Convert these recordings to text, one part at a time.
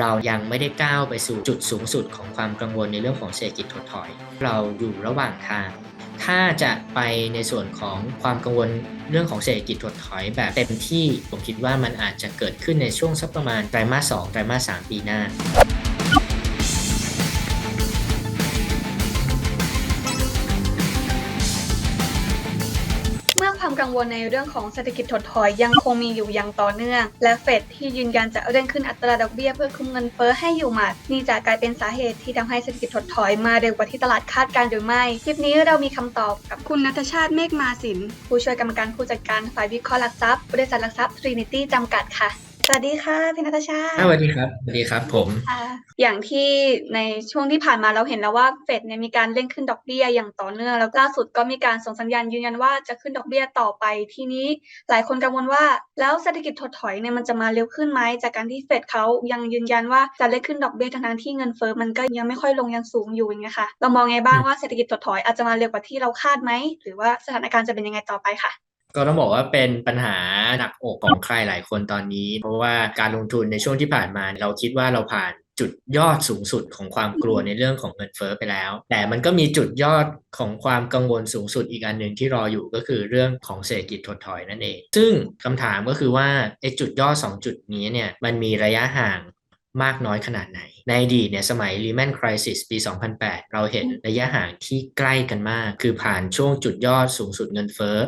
เรายังไม่ได้ก้าวไปสู่จุดสูงสุดของความกังวลในเรื่องของเศรษฐกิจถดถอย เราอยู่ระหว่างทาง ถ้าจะไปในส่วนของความกังวลเรื่องของเศรษฐกิจถดถอยแบบเต็มที่ ผมคิดว่ามันอาจจะเกิดขึ้นในช่วงสักประมาณไตรมาส2ไตรมาส3ปีหน้า งวลในเรื่องของเศรษฐกิจถดถอยยังคงมีอยู่อย่างต่อเนื่อง และเฟดที่ยืนยันจะเร่งขึ้นอัตราดอกเบี้ยเพื่อคุมเงินเฟ้อให้อยู่หมัดนี่จะกลายเป็นสาเหตุที่ทำให้เศรษฐกิจถดถอยมาเร็วกว่าที่ตลาดคาดการณ์หรือไม่ คลิปนี้เรามีคำตอบกับคุณนัทชาติเมฆมาสิน ผู้ช่วยกรรมการผู้จัดการฝ่ายวิเคราะห์หลักทรัพย์บริษัทหลักทรัพย์ทรินิตี้จำกัดค่ะ วัสดีค่ะพี่นัทชาติสวัสดีครับสวัสดีครับ ผมค่ะอย่างที่ในช่วงที่ผ่านมาเราเห็นแล้วว่าเฟดเนี่ยมีการเร่งขึ้นดอกเบี้ยอย่างต่อเนื่องแล้วล่าสุดก็มีการส่งสัญญาณยืนยันว่าจะขึ้นดอกเบี้ยต่อไปทีนี้หลายคนกังวลว่า แล้วเศรษฐกิจถดถอยเนี่ยมันจะมาเร็วขึ้นไหมจากการที่เฟดเขายังยืนยันว่าจะเร่งขึ้นดอกเบี้ยทั้งๆที่เงินเฟ้อมันก็ยังไม่ค่อยลงยังสูงอยู่อย่างเงี้ยค่ะเรามองไงบ้างว่าเศรษฐกิจถดถอยอาจจะมาเร็วกว่าที่เราคาดไหมหรือว่าสถานการณ์จะเป็นยังไงต่อไปค่ะ ก็ต้องบอกว่าเป็นปัญหาหนักอกของใครหลายคนตอนนี้ เพราะว่าการลงทุนในช่วงที่ผ่านมาเราคิดว่าเราผ่านจุดยอดสูงสุดของความกลัวในเรื่องของเงินเฟ้อไปแล้ว แต่มันก็มีจุดยอดของความกังวลสูงสุดอีกอันหนึ่งที่รออยู่ก็คือเรื่องของเศรษฐกิจถดถอยนั่นเอง ซึ่งคำถามก็คือว่าไอ้จุดยอด 2 จุดนี้เนี่ยมันมีระยะห่างมากน้อยขนาดไหน ในอดีตเนี่ยสมัย Lehman Crisis ปี 2008 เราเห็นระยะห่างที่ใกล้กันมาก คือผ่านช่วงจุดยอดสูงสุดเงินเฟ้อ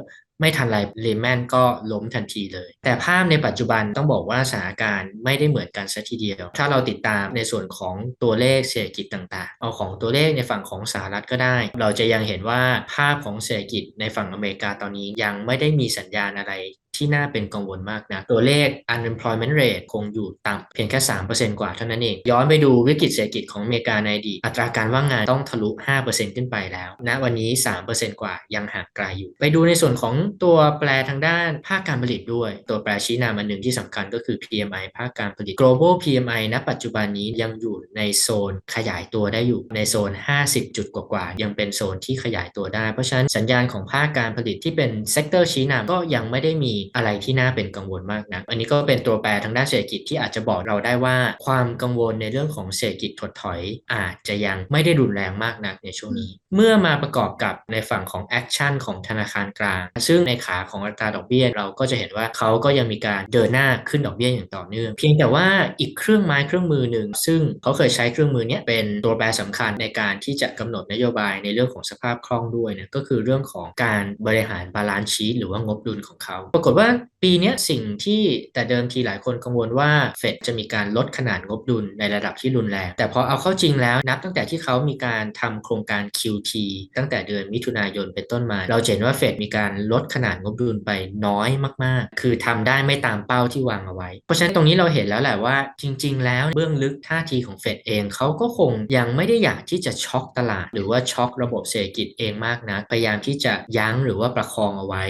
ไม่ทันไรเลแมนก็ล้มทันทีเลย แต่ภาพในปัจจุบันต้องบอกว่าสถานการณ์ไม่ได้เหมือนกันซะทีเดียว ถ้าเราติดตามในส่วนของตัวเลขเศรษฐกิจต่างๆ เอาของตัวเลขในฝั่งของสหรัฐก็ได้ เราจะยังเห็นว่าภาพของเศรษฐกิจในฝั่งอเมริกาตอนนี้ยังไม่ได้มีสัญญาณอะไร ที่น่าเป็นกังวลมากนะ ตัวเลข unemployment rate คงอยู่ต่ำเพียงแค่ 3%กว่าเท่านั้นเอง ย้อนไปดูวิกฤตเศรษฐกิจของอเมริกาในอดีตอัตราการว่างงานต้องทะลุ 5%ขึ้นไปแล้วณวันนี้ 3%กว่ายังห่างไกลอยู่ ไปดูในส่วนของตัวแปรทางด้านภาคการผลิตด้วย ตัวแปรชี้นำอันหนึ่งที่สำคัญก็คือ PMI ภาคการผลิต global PMI ณ ปัจจุบันนี้ยังอยู่ในโซนขยายตัวได้อยู่ในโซน 50 จุดกว่าๆยังเป็นโซนที่ขยายตัวได้ เพราะฉะนั้นสัญญาณของภาคการผลิตที่เป็นเซกเตอร์ชี้นำก็ยังไม่ได้มีอะไรที่น่าเป็นกังวลมากนะ อันนี้ก็เป็นตัวแปรทางด้านเศรษฐกิจที่อาจจะบอกเราได้ว่า ความกังวลในเรื่องของเศรษฐกิจถดถอย อาจจะยังไม่ได้รุนแรงมากนักในช่วงนี้ เมื่อมาประกอบกับในฝั่งของแอคชั่นของธนาคารกลาง ซึ่งในขาของอัตราดอกเบี้ยเราก็จะเห็นว่าเขาก็ยังมีการเดินหน้าขึ้นดอกเบี้ยอย่างต่อเนื่อง เพียงแต่ว่าอีกเครื่องไม้เครื่องมือหนึ่งซึ่งเขาเคยใช้เครื่องมือนี้เป็นตัวแปรสำคัญในการที่จะกำหนดนโยบายในเรื่องของสภาพคล่องด้วยนี่ยก็คือเรื่องของการบริหารบาลานซ์ชีตหรือว่างบดุลของเขาปรากฏว่าปีเนี้ยสิ่งที่แต่เดิมทีหลายคนกังวลว่าเฟดจะมีการลดขนาดงบดุลในระดับที่รุนแรง แต่พอเอาเข้าจริงแล้วนับตั้งแต่ที่เขามีการทำโครงการ QT ตั้งแต่เดือนมิถุนายนเป็นต้นมา เราเห็นว่าเฟดมีการลดขนาดงบดุลไปน้อยมากๆ คือทำได้ไม่ตามเป้าที่วางเอาไว้ เพราะฉะนั้นตรงนี้เราเห็นแล้วแหละว่าจริง ๆ แล้วเบื้องลึกท่าทีของเฟดเองเขาก็คงยังไม่ได้อยากที่จะช็อกตลาด หรือว่าช็อกระบบเศรษฐกิจเองมากนะพยายามที่จะยั้งหรือว่าประคองเอาไว้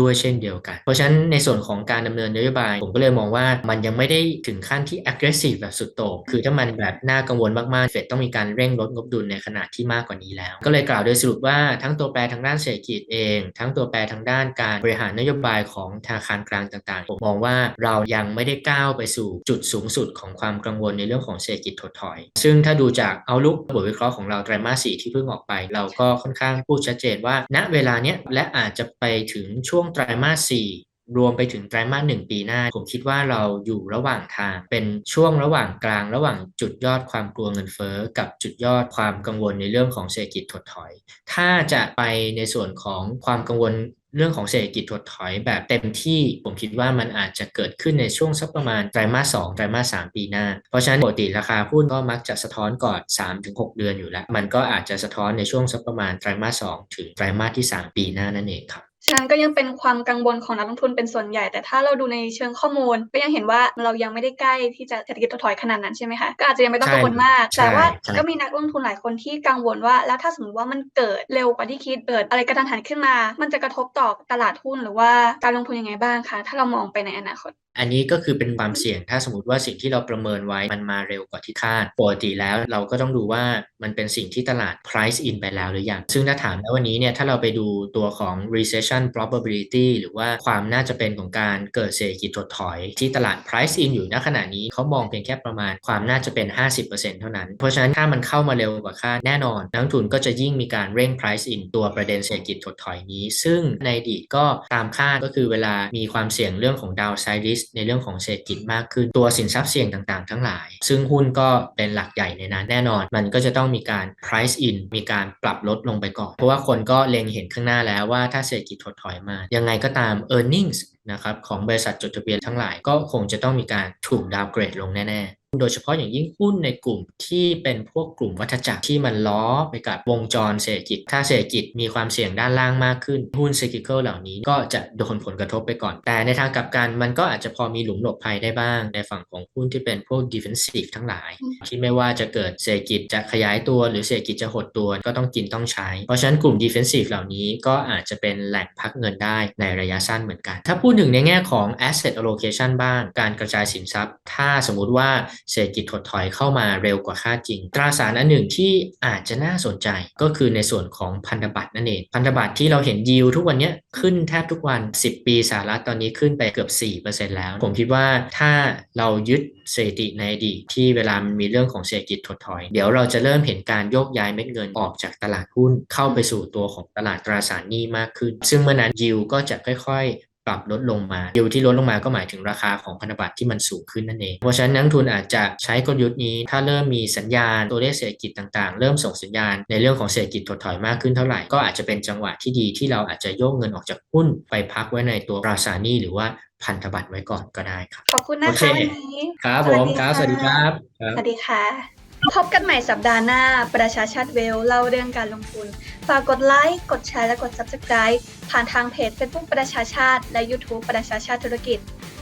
ด้วยเช่นเดียวกัน เพราะฉะนั้นในส่วนของการดำเนินนโยบาย ผมก็เลยมองว่ามันยังไม่ได้ถึงขั้นที่ aggressive แบบสุดโต่งคือถ้ามันแบบน่ากังวลมากๆ เฟดต้องมีการเร่งลดงบดุลในขนาดที่มากกว่านี้แล้ว ก็เลยกล่าวโดยสรุปว่าทั้งตัวแปรทางด้านเศรษฐกิจเอง ทั้งตัวแปรทางด้านการบริหารนโยบายของธนาคารกลางต่างๆ ผมมองว่าเรายังไม่ได้ก้าวไปสู่จุดสูงสุดของความกังวลในเรื่องของเศรษฐกิจถดถอย ซึ่งถ้าดูจากเอาลุกบทวิเคราะห์ของเราไตรมาสสี่ที่เพิ่งออกไป เราก็ค่อนข้างพูดชัดเจนว่า ณเวลาเนี้ยและอาจจะไปถึงช่วงงไตรมาสสี่รวมไปถึงไตรมาสหนึ่งปีหน้า ผมคิดว่าเราอยู่ระหว่างทาง เป็นช่วงระหว่างกลาง ระหว่างจุดยอดความกลัวเงินเฟ้อกับจุดยอดความกังวลในเรื่องของเศรษฐกิจถดถอย ถ้าจะไปในส่วนของความกังวลเรื่องของเศรษฐกิจถดถอยแบบเต็มที่ผมคิดว่ามันอาจจะเกิดขึ้นในช่วงสักประมาณไตรมาส2ไตรมาส3ปีหน้า เพราะฉะนั้นปกติราคาหุ้นก็มักจะสะท้อนก่อน 3-6 เดือนอยู่แล้ว มันก็อาจจะสะท้อนในช่วงสักประมาณไตรมาส2ถึงไตรมาสที่ 3 ปีหน้านั่นเองครับ ฉะนั้นก็ยังเป็นความกังวลของนักลงทุนเป็นส่วนใหญ่ แต่ถ้าเราดูในเชิงข้อมูล ก็ยังเห็นว่าเรายังไม่ได้ใกล้ที่จะเศรษฐกิจถดถอยขนาดนั้นใช่ไหมคะก็อาจจะยังไม่ต้องกังวลมากใช่แต่ว่าใช่ก็มีนักลงทุนหลายคนที่กังวลว่า แล้วถ้าสมมติว่ามันเกิดเร็วกว่าที่คิดเกิดอะไรกระทันหันขึ้นมา มันจะกระทบต่อตลาดหุ้นหรือว่าการลงทุนยังไงบ้างคะถ้าเรามองไปในอนาคตอันนี้ก็คือเป็นความเสี่ยงถ้าสมมติว่าสิ่งที่เราประเมินไว้มันมาเร็วกว่าที่คาดปกติแล้วเราก็ต้องดูว่ามันเป็นสิ่งที่ตลาด price in ไปแล้วหรือยัง ซึ่งถ้าถามในวันนี้เนี่ยถ้าเราไปดูตัวของ recession probability หรือว่าความน่าจะเป็นของการเกิดเศรษฐกิจถดถอย ที่ตลาด price in อยู่ณขณะนี้เขามองเพียงแค่ประมาณความน่าจะเป็น 50%เท่านั้น เพราะฉะนั้นถ้ามันเข้ามาเร็วกว่าคาดแน่นอน นักทุนก็จะยิ่งมีการเร่ง price in ตัวประเด็นเศรษฐกิจถดถอยนี้ ซึ่งในอดีตก็ตามคาดก็คือเวลามีความเสี่ยงเรื่องของ downside risk ในเรื่องของเศรษฐกิจมากขึ้น ตัวสินทรัพย์เสี่ยงต่างๆ ทั้งหลาย ซึ่งหุ้นก็เป็นหลักใหญ่ในนั้นแน่นอน มันก็จะต้องมีการ price in มีการปรับลดลงไปก่อน เพราะว่าคนก็เล็งเห็นข้างหน้าแล้วว่าถ้าเศรษฐกิจถดถอยมา ยังไงก็ตาม earnings นะครับของบริษัทจดทะเบียนทั้งหลายก็คงจะต้องมีการถูกดาวเกรดลงแน่ ๆ โดยเฉพาะอย่างยิ่งหุ้นในกลุ่มที่เป็นพวกกลุ่มวัฏจักรที่มันล้อไปกับวงจรเศรษฐกิจ ถ้าเศรษฐกิจมีความเสี่ยงด้านล่างมากขึ้น หุ้น cyclical เหล่านี้ก็จะโดนผลกระทบไปก่อน แต่ในทางกลับกันมันก็อาจจะพอมีหลุมหลบภัยได้บ้าง ในฝั่งของหุ้นที่เป็นพวก defensive ทั้งหลาย ที่ไม่ว่าจะเกิดเศรษฐกิจจะขยายตัว หรือเศรษฐกิจจะหดตัวก็ต้องกินต้องใช้ เพราะฉะนั้นกลุ่ม defensive เหล่านี้ก็อาจจะเป็นแหล่งพักเงินได้ในระยะสั้นเหมือนกัน ถ้าพูดถึงในแง่ของ asset allocation บ้างการกระจายสินทรัพย์ ถ้าสมมุติว่าเศรษฐกิจถดถอยเข้ามาเร็วกว่าคาดจริง ตราสารอันหนึ่งที่อาจจะน่าสนใจก็คือในส่วนของพันธบัตรนั่นเอง พันธบัตรที่เราเห็นยิวทุกวันนี้ขึ้นแทบทุกวัน 10 ปีสหรัฐตอนนี้ขึ้นไปเกือบ 4%แล้ว ผมคิดว่าถ้าเรายึดสถิติในอดีตที่เวลามันมีเรื่องของเศรษฐกิจถดถอย เดี๋ยวเราจะเริ่มเห็นการโยกย้ายเม็ดเงินออกจากตลาดหุ้นเข้าไปสู่ตัวของตลาดตราสารหนี้มากขึ้น ซึ่งเมื่อนั้นยิวก็จะค่อยๆ ปรับลดลงมายิวที่ลดลงมาก็หมายถึงราคาของพันธบัตรที่มันสูงขึ้นนั่นเอง เพราะฉะนั้นนักลงทุนอาจจะใช้กลยุทธ์นี้ ถ้าเริ่มมีสัญญาณตัวเลขเศรษฐกิจต่างๆ เริ่มส่งสัญญาณในเรื่องของเศรษฐกิจถดถอยมากขึ้นเท่าไหร่ ก็อาจจะเป็นจังหวะที่ดีที่เราอาจจะโยกเงินออกจากหุ้นไปพักไว้ในตัวตราสารหนี้หรือว่าพันธบัตรไว้ก่อนก็ได้ครับ ขอบคุณนะโอเคคะวันนี้ ครับผมครับ สวัสดีครับครับสวัสดีค่ะ พบกันใหม่สัปดาห์หน้า ประชาชาติเวลเล่าเรื่องการลงทุน ฝากกดไลค์ กดแชร์ และกด Subscribe ผ่านทางเพจ Facebook ประชาชาติ และ YouTube ประชาชาติธุรกิจ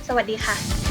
สวัสดีค่ะ